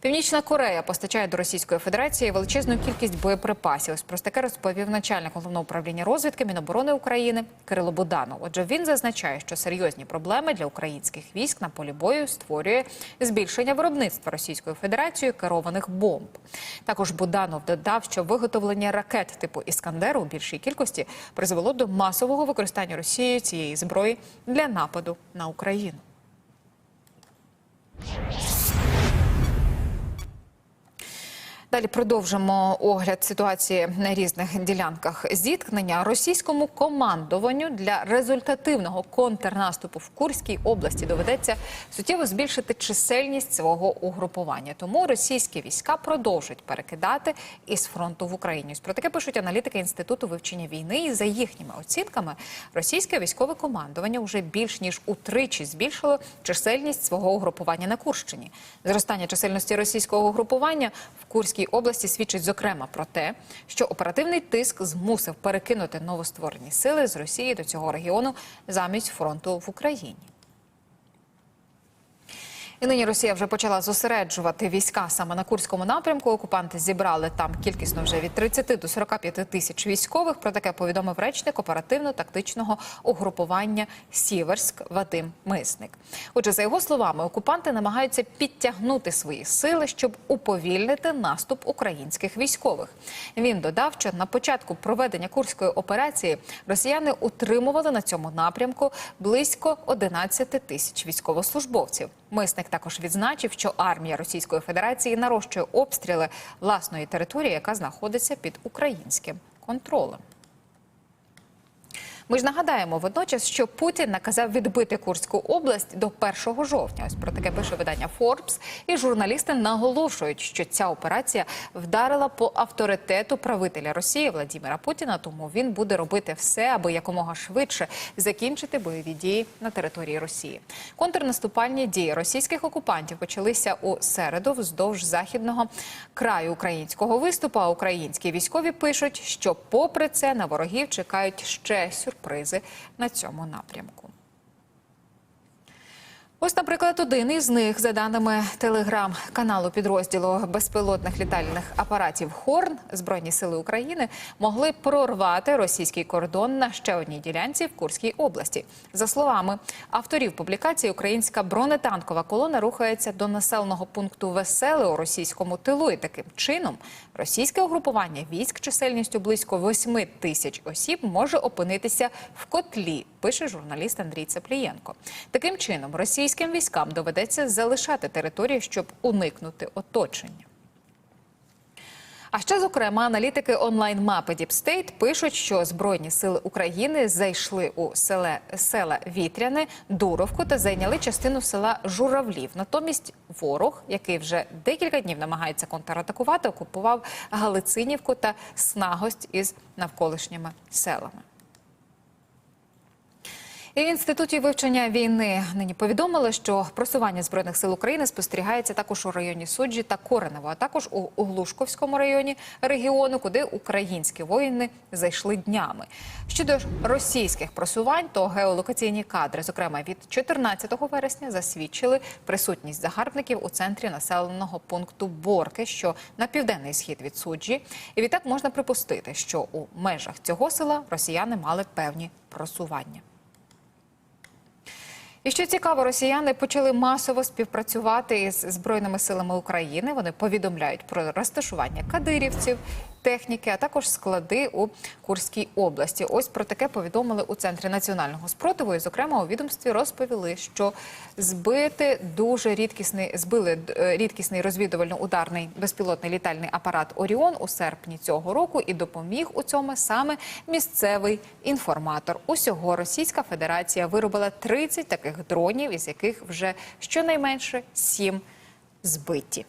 Північна Корея постачає до Російської Федерації величезну кількість боєприпасів. Ось про таке розповів начальник головного управління розвідки Міноборони України Кирило Буданов. Отже, він зазначає, що серйозні проблеми для українських військ на полі бою створює збільшення виробництва Російською Федерацією керованих бомб. Також Буданов додав, що виготовлення ракет типу Іскандеру у більшій кількості призвело до масового використання Росією цієї зброї для нападу на Україну. Далі продовжимо огляд ситуації на різних ділянках зіткнення російському командуванню для результативного контрнаступу в Курській області доведеться суттєво збільшити чисельність свого угрупування. Тому російські війська продовжують перекидати із фронту в Україні. Про таке пишуть аналітики інституту вивчення війни. І за їхніми оцінками, російське військове командування вже більш ніж утричі збільшило чисельність свого угрупування на Курщині. Зростання чисельності російського угрупування в Курській області свідчить зокрема про те, що оперативний тиск змусив перекинути новостворені сили з Росії до цього регіону замість фронту в Україні. І нині Росія вже почала зосереджувати війська саме на Курському напрямку. Окупанти зібрали там кількісно вже від 30 до 45 тисяч військових. Про таке повідомив речник оперативно-тактичного угрупування Сіверськ Вадим Мисник. Отже, за його словами, окупанти намагаються підтягнути свої сили, щоб уповільнити наступ українських військових. Він додав, що на початку проведення курської операції росіяни утримували на цьому напрямку близько 11 тисяч військовослужбовців. Мисник також відзначив, що армія Російської Федерації нарощує обстріли власної території, яка знаходиться під українським контролем. Ми ж нагадаємо водночас, що Путін наказав відбити Курську область до 1 жовтня. Ось про таке пише видання Forbes. І журналісти наголошують, що ця операція вдарила по авторитету правителя Росії Владимира Путіна. Тому він буде робити все, аби якомога швидше закінчити бойові дії на території Росії. Контрнаступальні дії російських окупантів почалися у середу вздовж західного краю українського виступу. А українські військові пишуть, що попри це на ворогів чекають ще сюрпризи на цьому напрямку. Ось, наприклад, один із них, за даними телеграм-каналу підрозділу безпілотних літальних апаратів Хорн, Збройні сили України могли прорвати російський кордон на ще одній ділянці в Курській області. За словами авторів публікації, українська бронетанкова колона рухається до населеного пункту Веселе у російському тилу. І таким чином російське угрупування військ чисельністю близько 8 тисяч осіб може опинитися в котлі. Пише журналіст Андрій Цеплієнко. Таким чином, російським військам доведеться залишати територію, щоб уникнути оточення. А ще, зокрема, аналітики онлайн-мапи State пишуть, що Збройні сили України зайшли у селе, села Вітряне, Дуровку та зайняли частину села Журавлів. Натомість ворог, який вже декілька днів намагається контратакувати, окупував Галицинівку та Снагость із навколишніми селами. Інституті вивчення війни нині повідомили, що просування збройних сил України спостерігається також у районі Суджі та Коренево, а також у Углушковському районі регіону, куди українські воїни зайшли днями. Щодо російських просувань, то геолокаційні кадри, зокрема від 14 вересня, засвідчили присутність загарбників у центрі населеного пункту Борки, що на південний схід від суджі. І відтак можна припустити, що у межах цього села росіяни мали певні просування. І що цікаво, росіяни почали масово співпрацювати із збройними силами України. Вони повідомляють про розташування кадирівців, техніки, а також склади у Курській області. Ось про таке повідомили у центрі національного спротиву. І, зокрема, у відомстві розповіли, що збити дуже рідкісний збили е, рідкісний розвідувально-ударний безпілотний літальний апарат Оріон у серпні цього року і допоміг у цьому саме місцевий інформатор. Усього Російська Федерація виробила 30 таких дронів, із яких вже щонайменше 7 збиті.